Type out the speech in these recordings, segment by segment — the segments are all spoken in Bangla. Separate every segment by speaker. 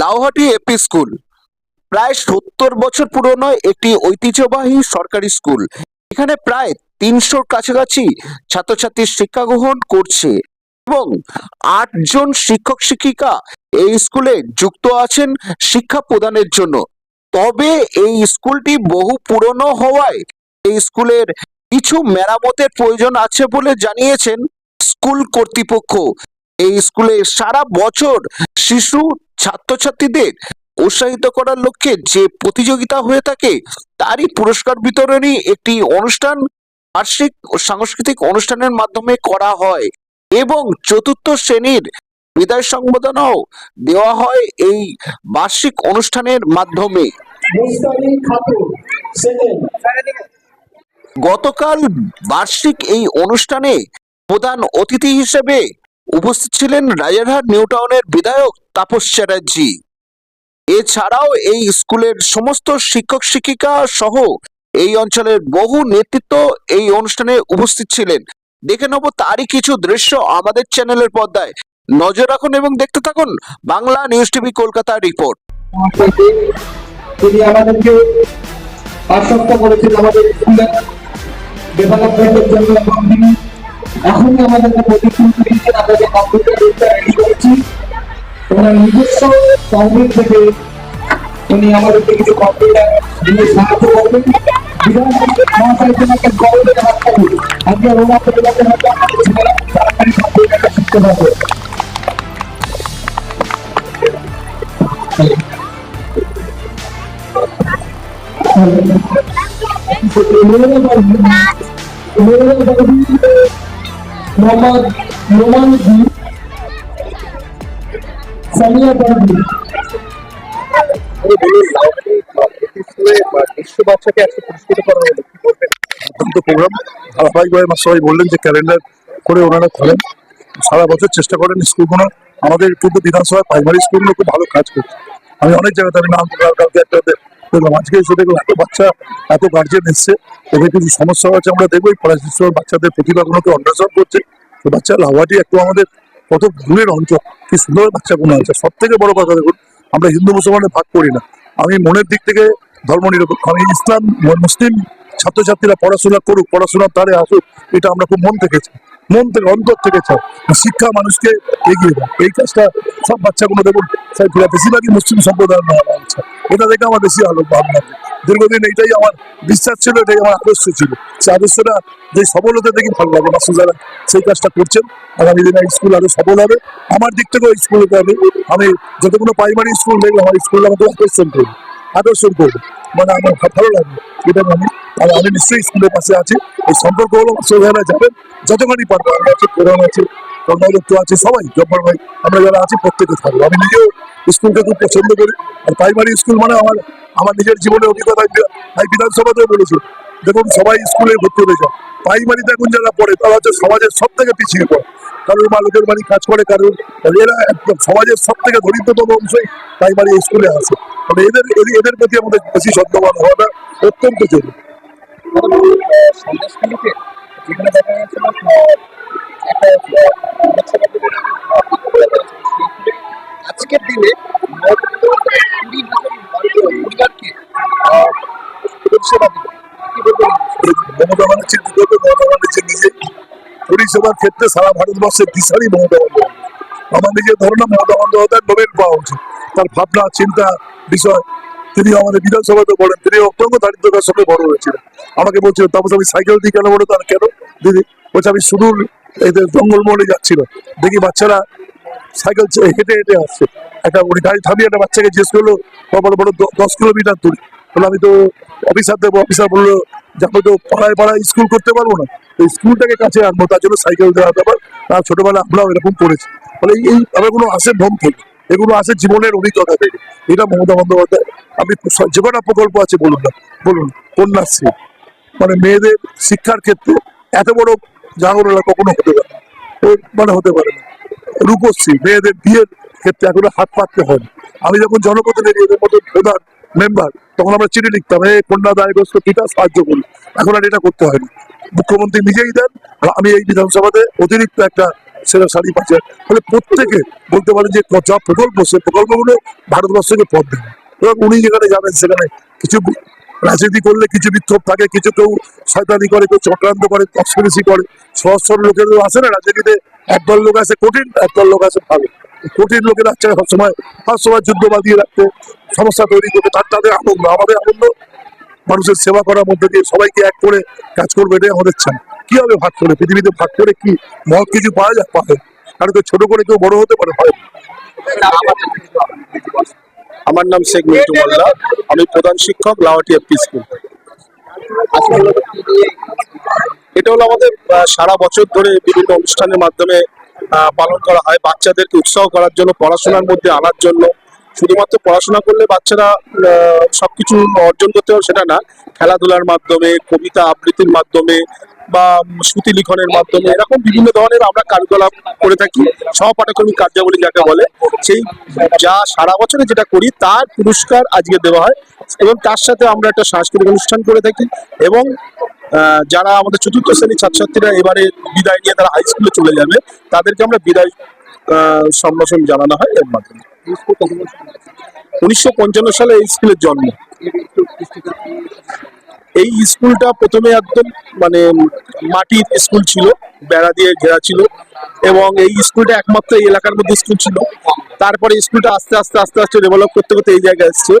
Speaker 1: Lauhati AP school. প্রায় সত্তর বছর পুরনো একটি ঐতিহ্যবাহী সরকারি স্কুল। এখানে প্রায় তিনশোর কাছাকাছি ছাত্রছাত্রী শিক্ষা গ্রহণ করছে এবং আটজন শিক্ষক শিক্ষিকা এই স্কুলে যুক্ত আছেন শিক্ষা প্রদানের জন্য। তবে এই স্কুলটি বহু পুরনো হওয়ায় এই স্কুলের কিছু মেরামতের প্রয়োজন আছে বলে জানিয়েছেন স্কুল কর্তৃপক্ষ। এই স্কুলে সারা বছর শিশু ছাত্রছাত্রীদের উৎসাহিত করার লক্ষ্যে যে প্রতিযোগিতা হয়ে থাকে তারই পুরস্কার বিতরণী একটি অনুষ্ঠান বার্ষিক সাংস্কৃতিক অনুষ্ঠানের মাধ্যমে করা হয় এবং চতুর্থ শ্রেণির বিদায় সংবর্ধনাও দেওয়া হয় এই বার্ষিক অনুষ্ঠানের মাধ্যমে। গতকাল বার্ষিক এই অনুষ্ঠানে প্রধান অতিথি হিসেবে উপস্থিত ছিলেন রাজারহাট নিউ টাউনের বিধায়ক তাপস চ্যাটার্জি। এছাড়াও এই স্কুলের সমস্ত শিক্ষক শিক্ষিকা সহ এই অঞ্চলের বহু নেতৃত্ব এই অনুষ্ঠানে উপস্থিত ছিলেন। দেখে নেব তারই কিছু দৃশ্য আমাদের চ্যানেলের পর্দায়। নজর রাখুন এবং দেখতে থাকুন Bangla news TV Kolkata report.
Speaker 2: তিনি আমাদেরকে আশ্বস্ত করেছেন আমাদের স্কুলের ডেভেলপমেন্টের জন্য। এখনই আমাদেরকে প্রতিশ্রুতি দিচ্ছেন যে কম্পিউটার রেডি করেছি ওনার নিজস্ব তহবিল থেকে উনি আমাদেরকে কিছু কম্পিউটার দিয়ে সাহায্য করবেন। হাত আজকে ওনার পরিবারের মধ্যে আমাদের ছেলেরা তাড়াতাড়ি কম্পিউটারটা শিখতে পারবে মোহাম্মদ নোমান সামিয়া পারভি
Speaker 3: সবাই বললেন যে ক্যালেন্ডার করে ওনারা সারা বছর চেষ্টা করেন স্কুলগুলো আমাদের বিধানসভায় প্রাইমারি স্কুলগুলো খুব ভালো কাজ করছে আমি অনেক জায়গাতে একটা আজকে এসে দেখলাম, এত বাচ্চা, এত গার্জেন এসছে। এদের কিছু সমস্যা আছে আমরা দেখব বাচ্চাদের প্রতিভাগুলোকে অন্বেষণ করছে। বাচ্চা লাভাটি একটু আমাদের কত দূরের অঞ্চল। কি সুন্দর বাচ্চাগুলো আছে সব থেকে বড় কথা দেখুন, আমরা হিন্দু মুসলমানের ভাগ করি না। আমি মনের দিক থেকে ধর্ম নিরপেক্ষ। আমি ইসলাম, মুসলিম ছাত্রছাত্রীরা পড়াশোনা করুক, পড়াশোনার তারে আসুক, এটা আমরা খুব মন থেকে মন থেকে অন্তর থেকে চাই শিক্ষা মানুষকে এগিয়ে দেয় এই কাজটা সব বাচ্চাগুলো দেখুন বেশিরভাগই মুসলিম সম্প্রদায়ের নেওয়া বাচ্চা এটা দেখে আমার বেশি আলো ভাবনা দীর্ঘদিন এইটাই আমার বিশ্বাস ছিল, এটাই আমার আদর্শ ছিল। সেই আদর্শটা যে সফল হতে দেখি ভালো লাগে মাসুদ যারা সেই কাজটা করছেন, আগামী দিনে স্কুল আরও সফল হবে। আমার দিক থেকেও স্কুল হতে হবে। আমি যতগুলো প্রাইমারি স্কুল দেখলাম আমার স্কুল আমাকে আকর্ষণ করবে আকর্ষণ করব মানে আমার ভালো লাগবে এটা আমি আর আমি নিশ্চয়ই স্কুলের পাশে আছি। এই সম্পর্ক হলো সোহেরা যাবেন। যতখানি পারব আমি আছি কোরআন আছে কর্মযুক্ত আছে, সবাই, জব্বর ভাই, আমরা যারা আছি, প্রত্যেকে থাকব। আমি নিজেও স্কুলকে খুব পছন্দ করি। আর প্রাইমারি স্কুল মানে আমার আমার নিজের জীবনের অভিজ্ঞতা আমি বিধানসভাতেও বলেছি। দেখুন, সবাই স্কুলে ভর্তি হয়ে যায় প্রাইমারিতে এখন যারা পড়ে, তারা হচ্ছে সমাজের সব থেকে পিছিয়ে পড়ে। কারোর মা লোকের বাড়ি কাজ করে, কারোর এরা একদম সমাজের সব থেকে দরিদ্রতম অংশই প্রাইমারি স্কুলে আসে তবে এদের, এদের- প্রতি আমাদের বেশি সদ্যবান হওয়াটা অত্যন্ত জরুরি। পরিষেবার ক্ষেত্রে সারা ভারতবর্ষের দিশারি মমতা বন্দ্যোপাধ্যায় আমার নিজের ধারণা মমতা বন্দ্যোপাধ্যায় নোবেল পাওয়া উচিত। তার ভাবনা, চিন্তা, বিষয়। তিনি আমাদের বিধানসভাতে বলেন তিনি অত্যন্ত দারিদ্রতার সঙ্গে বড় হয়েছিলেন। আমাকে বলছিল তারপর আমি সাইকেল দিয়ে কেন বলো তার কেন? দিদি বলছে, আমি সুদূর যে জঙ্গলমহলে যাচ্ছিল দেখি বাচ্চারা সাইকেল হেঁটে হেঁটে আসছে। একটা গাড়ি থামিয়ে একটা বাচ্চাকে জিজ্ঞেস করল বড় বড় দশ কিলোমিটার দূরে। বলে আমি তো অফিসার দেবো অফিসার বলল যে আমি তো পাড়ায় পাড়ায় স্কুল করতে পারব না। এই স্কুলটাকে কাছে আনব, তার জন্য সাইকেল দেওয়ার ব্যাপার। তার ছোটবেলা আমরাও এরকম করেছি। ফলে এই ব্যাপারগুলো আসে ভ্রম থেকে এগুলো আসে জীবনের অভিজ্ঞতা থেকে। এটা মমতা বন্দ্যোপাধ্যায়, আপনি যে কটা প্রকল্প আছে বলুন না, বলুন, কন্যাশ্রী মানে মেয়েদের শিক্ষার ক্ষেত্রে এত বড় জাগরণা কখনো হতে পারে মানে হতে পারে না। রূপশ্রী, মেয়েদের বিয়ের ক্ষেত্রে এখনও হাত পাততে হয়। আমি যখন জনপ্রতিনিধি এদের মতো প্রধান মেম্বার তখন আমরা চিঠি লিখতাম এই কন্যা দায়গ্রস্ত পিতা, সাহায্য করুন। এখন আর এটা করতে হয় না মুখ্যমন্ত্রী নিজেই দেন আমি এই বিধানসভাতে অতিরিক্ত একটা সেরা শাড়ি পাচ্ছে ফলে প্রত্যেকে বলতে পারেন যে, যা প্রকল্প, সে প্রকল্পগুলো ভারতবর্ষকে পথ দেবে। এবং উনি যেখানে যাবেন, সেখানে কিছু রাজনীতি করলে কিছু বিক্ষোভ থাকে, কিছু কেউ শয়তানি করে, কেউ চক্রান্ত করে কনস্পিরেসি করে। সহজ সরল লোকেরও আসে না রাজনীতিতে। একদল লোক আছে কঠিন, একদল লোক আছে ভালো। কঠিন লোকেরা চায় সবসময় সবসময় যুদ্ধ বাঁধিয়ে রাখতে সমস্যা তৈরি করতে তার তাদের আনন্দ, আমাদের আনন্দ। মানুষের সেবা করার মধ্যে দিয়ে সবাইকে এক করে কাজ করবে এটাই আমাদের চান। কি হবে ভাগ করে? পৃথিবীতে ভাগ করে কি? মহৎ কিছু পাওয়া যায়? পাবে কারণ কেউ ছোট করে কেউ বড় হতে পারে, হয়
Speaker 4: আমার নাম শেখ মিন্টু মোল্লা। আমি প্রধান শিক্ষক লাওয়াটি এফপি স্কুল এটা হলো আমাদের সারা বছর ধরে বিভিন্ন অনুষ্ঠানের মাধ্যমে পালন করা হয়। বাচ্চাদেরকে উৎসাহ করার জন্য, পড়াশোনার মধ্যে আনার জন্য। শুধুমাত্র পড়াশোনা করলে বাচ্চারা সবকিছু অর্জন করতে হবে সেটা না। খেলাধুলার মাধ্যমে, কবিতা আবৃত্তির মাধ্যমে বা শ্রুতি লিখনের মাধ্যমে, এরকম বিভিন্ন ধরনের আমরা কার্যকলাপ করে থাকি সহপাঠক্রমিক কার্যাবলী যাকে বলে, সেই যা সারা বছরে যেটা করি, তার পুরস্কার আজকে দেওয়া হয় এবং তার সাথে আমরা একটা সাংস্কৃতিক অনুষ্ঠান করে থাকি এবং যারা আমাদের চতুর্থ শ্রেণির ছাত্রছাত্রীরা এবারে বিদায় নিয়ে তারা হাই স্কুলে চলে যাবে, তাদেরকে আমরা বিদায় সম্ভাষণ জানানো হয় এর মাধ্যমে? উনিশশো সালে এই স্কুলের জন্ম এই স্কুলটা প্রথমে একদম মানে মাটির স্কুল ছিল, বেড়া দিয়ে ঘেরা ছিল এবং এই স্কুলটা একমাত্র এই এলাকার মধ্যে স্কুল ছিল। তারপরে স্কুলটা আস্তে আস্তে আস্তে আস্তে ডেভেলপ করতে করতে এই জায়গায় এসছে।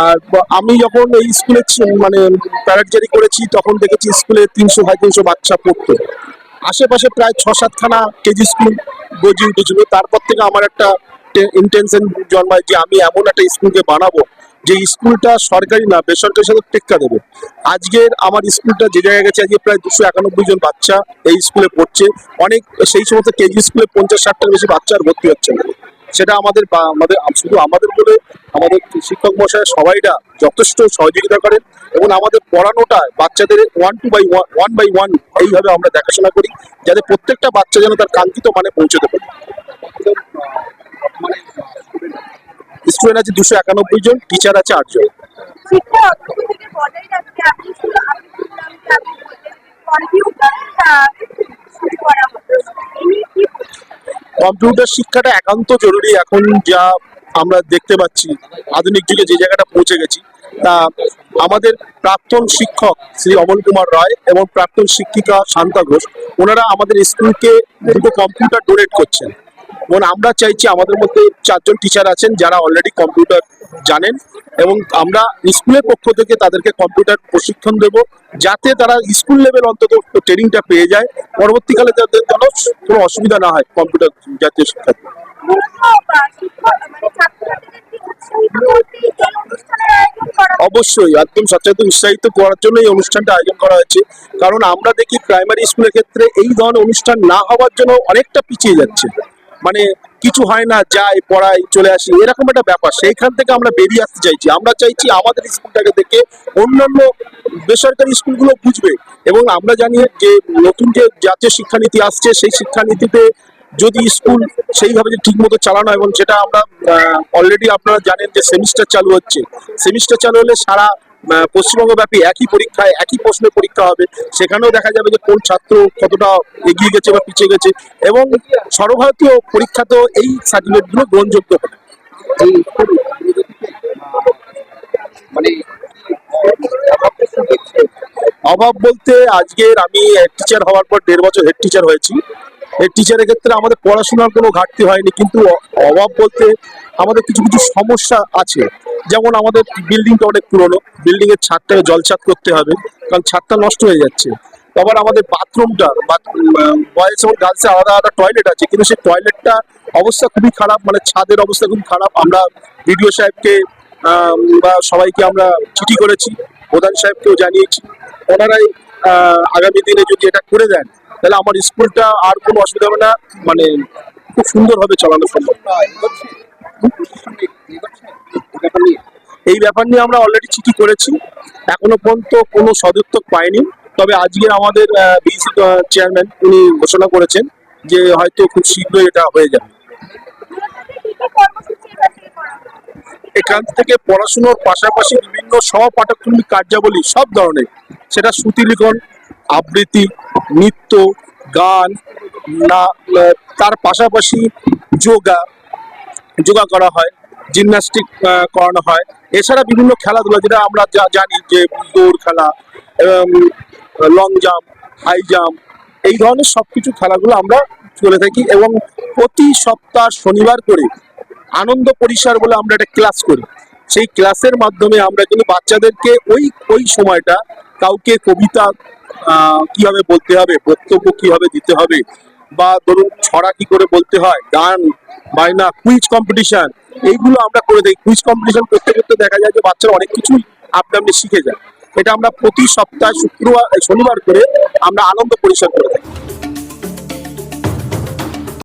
Speaker 4: আর আমি যখন এই স্কুলে মানে প্যারেড জারি করেছি, তখন দেখেছি স্কুলে তিনশো সাড়ে তিনশো বাচ্চা পড়তো। আশেপাশে প্রায় ছ সাতখানা কেজি স্কুল গজি উঠেছিল। তারপর থেকে আমার একটা ইন্টেনশন জন্মায় যে আমি এমন একটা স্কুলকে বানাবো যে স্কুলটা সরকারি না, বেসরকারি সাথে টেক্কা দেবে। আজকের আমার স্কুলটা যে জায়গায় গেছে, আজকে প্রায় দুশো একানব্বই জন বাচ্চা এই স্কুলে পড়ছে। অনেক, সেই সমস্ত কেজি স্কুলে পঞ্চাশ ষাটটার বেশি বাচ্চা আর ভর্তি হচ্ছে না। সেটা আমাদের বা- আমাদের, শুধু আমাদের বলে, আমাদের শিক্ষক মশাই সবাইরা যথেষ্ট সহযোগিতা করেন এবং আমাদের পড়ানোটা বাচ্চাদের one two by one one by one এইভাবে আমরা দেখাশোনা করি, যাতে প্রত্যেকটা বাচ্চা যেন তার কাঙ্ক্ষিত মানে পৌঁছতে পারে।
Speaker 5: মানে
Speaker 4: স্টুডেন্ট আছে দুশো একানব্বই জন টিচার আছে আটজন
Speaker 6: কম্পিউটার
Speaker 4: শিক্ষাটা একান্ত জরুরি। এখন যা আমরা দেখতে পাচ্ছি আধুনিক যুগে যে জায়গাটা পৌঁছে গেছি তা আমাদের প্রাক্তন শিক্ষক শ্রী অমল কুমার রায় এবং প্রাক্তন শিক্ষিকা শান্তা ঘোষ ওনারা আমাদের স্কুলকে দুটো কম্পিউটার ডোনেট করছেন। এবং আমরা চাইছি আমাদের মধ্যে চারজন টিচার আছেন যারা অলরেডি কম্পিউটার জানেন এবং আমরা স্কুলের পক্ষ থেকে তাদেরকে কম্পিউটার প্রশিক্ষণ দেব যাতে তারা স্কুল লেভেল অন্তত ট্রেনিংটা পেয়ে যায়। পরবর্তীকালে তাদের যেন কোনো অসুবিধা না হয় কম্পিউটার জাতীয়
Speaker 6: হয়।
Speaker 4: অবশ্যই, একদম সচেতন, উৎসাহিত করার জন্য এই অনুষ্ঠানটা আয়োজন করা হয়েছে। কারণ আমরা দেখি প্রাইমারি স্কুলের ক্ষেত্রে এই ধরনের অনুষ্ঠান না হওয়ার জন্য অনেকটা পিছিয়ে যাচ্ছে। মানে কিছু হয় না, যাই, পড়াই, চলে আসি, এরকম একটা ব্যাপার। সেইখান থেকে আমরা বেরিয়ে আসতে চাইছি। আমরা চাইছি আমাদের স্কুলটাকে দেখে অন্যান্য বেসরকারি স্কুলগুলো বুঝবে এবং আমরা জানি যে নতুন যে জাতীয় শিক্ষানীতি আসছে, সেই শিক্ষানীতিতে যদি স্কুল সেইভাবে যে ঠিক মতো চালানো হয় এবং যেটা আমরা অলরেডি আপনারা জানেন যে সেমিস্টার চালু হচ্ছে। সেমিস্টার চালু হলে সারা পশ্চিমবঙ্গব্যাপী একই পরীক্ষায় একই প্রশ্নের পরীক্ষা হবে সেখানেও দেখা যাবে যে কোন ছাত্র কতটা এগিয়ে গেছে বা পিছিয়ে গেছে এবং সর্বভারতীয় পরীক্ষাতেও এই সার্টিফিকেটগুলো গ্রহণযোগ্য হবে।
Speaker 5: মানে অভাব
Speaker 4: বলতে আজকের আমি টিচার হওয়ার পর দেড় বছর হেড টিচার হয়েছি। টিচারের ক্ষেত্রে আমাদের পড়াশোনার কোনো ঘাটতি হয়নি, কিন্তু অভাব বলতে আমাদের কিছু কিছু সমস্যা আছে। যেমন আমাদের বিল্ডিংটা অনেক পুরনো বিল্ডিং এর ছাদটাকে জল ছাদ করতে হবে, কারণ ছাদটা নষ্ট হয়ে যাচ্ছে। আবার আমাদের বাথরুমটা বয়েজ এবং গার্লসে আলাদা আলাদা টয়লেট আছে, কিন্তু সেই টয়লেটটা অবস্থা খুবই খারাপ মানে ছাদের অবস্থা খুবই খারাপ। আমরা বিডিও সাহেবকে বা সবাইকে আমরা চিঠি করেছি, প্রধান সাহেবকেও জানিয়েছি। ওনারাই আগামী দিনে যদি এটা করে দেন, তাহলে আমার স্কুলটা আর কোনো অসুবিধা হবে না। মানে খুব সুন্দর সুন্দরভাবে চালানো সম্ভব।
Speaker 5: এই ব্যাপার নিয়ে
Speaker 4: আমরা অলরেডি চিঠি করেছি। এখনও পর্যন্ত কোনো সদুত্তর পাইনি। তবে আজকে আমাদের বিসি চেয়ারম্যান উনি ঘোষণা করেছেন যে হয়তো খুব শীঘ্রই এটা হয়ে যাবে
Speaker 6: কি কি কর্মসূচি এখান থেকে করা হয়?
Speaker 4: এখান থেকে পড়াশুনোর পাশাপাশি বিভিন্ন সহপাঠক্রমিক কার্যাবলী সব ধরনের। সেটা শ্রুতিলিখন আবৃত্তি, নৃত্য, গান, না তার পাশাপাশি যোগা যোগা করা হয়, জিমন্যাস্টিক করানো হয়। এছাড়া বিভিন্ন খেলাধুলা, যেটা আমরা যা জানি যে দৌড় খেলা লং জাম্প হাই জাম্প এই ধরনের সব কিছু খেলাগুলো আমরা চলে থাকি এবং প্রতি সপ্তাহ শনিবার করে আনন্দ পরিসর বলে আমরা একটা ক্লাস করি। সেই ক্লাসের মাধ্যমে আমরা কিন্তু বাচ্চাদেরকে ওই ওই সময়টা কাউকে কবিতা কীভাবে বলতে হবে, বক্তব্য কীভাবে দিতে হবে বা ধরুন ছড়া কি করে বলতে হয়, গান, বায়না কুইজ কম্পিটিশন এইগুলো আমরা করে দিই কুইজ কম্পিটিশন করতে করতে দেখা যায় যে বাচ্চারা অনেক কিছুই আপনি আপনি শিখে যায়। এটা আমরা প্রতি সপ্তাহে শুক্রবার, শনিবার করে আমরা আনন্দ পরিসর করে থাকি।